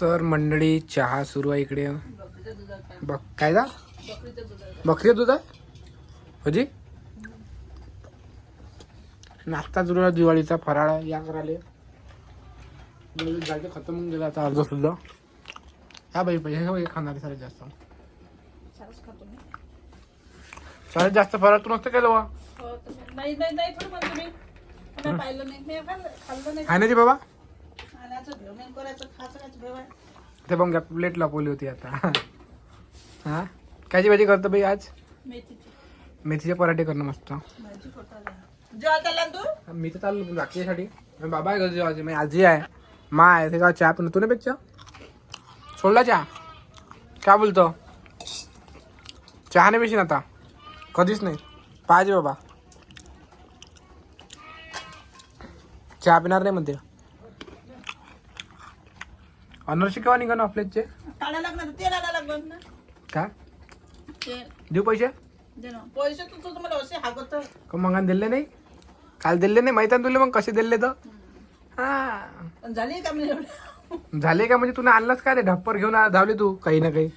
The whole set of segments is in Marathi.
तर मंडळी चहा सुरू आहे इकडे. बघ काय जा. बकरी दूध आहे? होजी नाश्ता सुरू आहे दिवाळीचा फराळ या कराले जायचं खतम होऊन गेला आता अर्ध सुद्धा. हा बाई पैसे हे खाणार सगळ्यात जास्त. सगळ्यात जास्त फराळ तू नसतं केलं वा हो, नाही नाही बाबा? भेव करायचं भेव आहे. ते बघ या प्लेट लपवली होती आता. हा? कायची भाजी करतो बाई आज? मेथीची. मेथीचे पराठे करणं मस्त. भाजी तू? मी तर चाललो बाकीसाठी बाबा आहे घरी जेवायचे माझी आजी आहे. मा आहे ते का चहा पिणं तू नाही पेक्षा? सोडला चहा? काय बोलतो? चहा नाही पेशीन आता. कधीच नाही. पाहिजे बाबा. चहा पिणार नाही म्हणते. अनर्शी केव्हा निघा लागणार लागणार ना. काय तेल देऊ पैसे? दे ना. पैसे तू असे हागत का मग दिले नाही? काल दिले नाही माहिती आहे ना तुला मग कसे दिले तर? हा. पण झाली का म्हणजे एवढं? झाले का म्हणजे तुला आणलाच का ते ढप्पर घेऊन आ- धावले तू काही ना काही.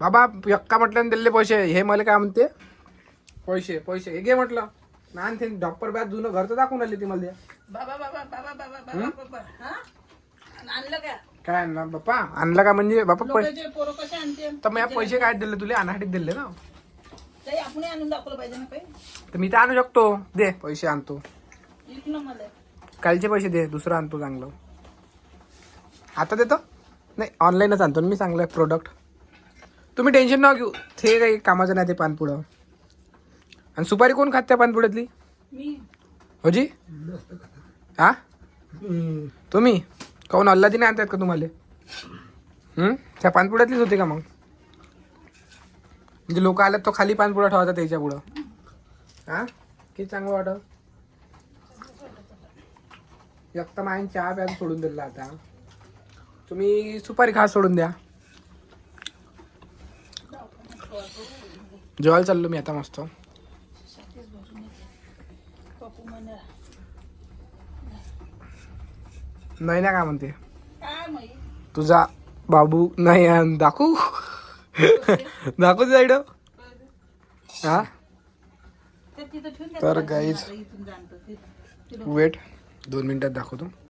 बाबा यक्का म्हटलं दिले पैसे. हे मला काय म्हणते? पैसे पैसे. हे घे म्हटलं. नान ते ढप्पर बॅग जुनं घर तर दाखवून आली ती मला. बाबा बाबा बाबा बाबा बाबा बाबा. हा? आणलं का? काय आणला बाप्पा आणला का म्हणजे? बापा पै लोकांचे पोरं कसे आणते? तर मग या पैसे काय दिले तुला? अनाहाटीत दिले ना. आपण आणून दाखवलं पाहिजे ना काही. तर मी तर आणू शकतो. दे पैसे आणतो. इक ना मला कालचे पैसे दे दुसरं आणतो चांगलं. आता देतो? नाही ऑनलाईनच आणतो ना मी चांगलं प्रोडक्ट तुम्ही टेन्शन नका घेऊ. ते काही कामाचं नाही ते पानपुडं आणि सुपारी कोण खात त्या पानपुड्यातली मी. होजी? हा? तुम्ही? काऊन अल्लादी नाही आणतात का तुम्हाला? त्या पानपुड्यातलीच होती का मग? म्हणजे लोक आल्यात तो खाली पानपुडा ठेवायचा त्याच्या पुढं हा? किती चांगलं वाटत एक माईन चहा प्यायला सोडून दिला आता. तुम्ही सुपारी खा सोडून द्या. जेवायला चाललो मी आता मस्त. नाही ना काय म्हणते? तुझा बाबू नाही. दाखवू. दाखवू साईड हा? ते तिथं ठेवून द्या तर ते वेट दोन मिनिटात दाखवतो.